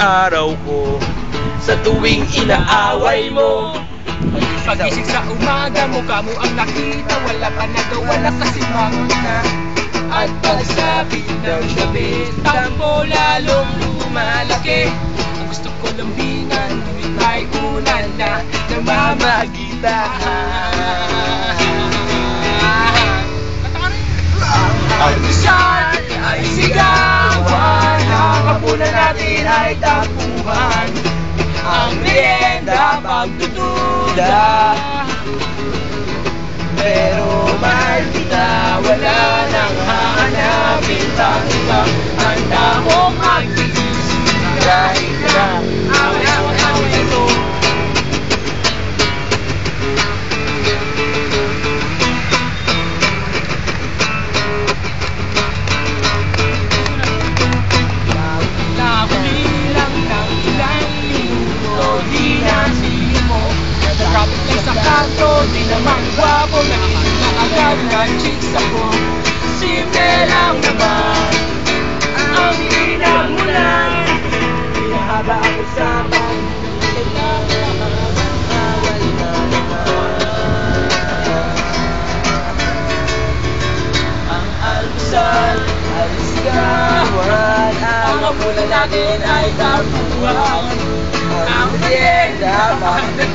araw ko Sa tuwing inaaway mo. Pagising sa umaga, mukha mo ang nakita Wala ka nagawa na kasi bangon na. At pagsabi ng gabi Tampo lalong lumalaki. Ang gusto ko lambingan Tuwing ay unan na Namamagitan natin ay tapuhan. Ang merienda pagtutuda Pero mahal kita Wala nang hahanapin pang iba Handa mong mag-iisip Nagkakapit lang sa kanto Di naman gwapo Nakikita agad na chicks ako. Simple lang naman Ang hinag mo lang Pinahaba ang usapan na Ang hapunan natin ay tapuhan Ang merienda pagdaduda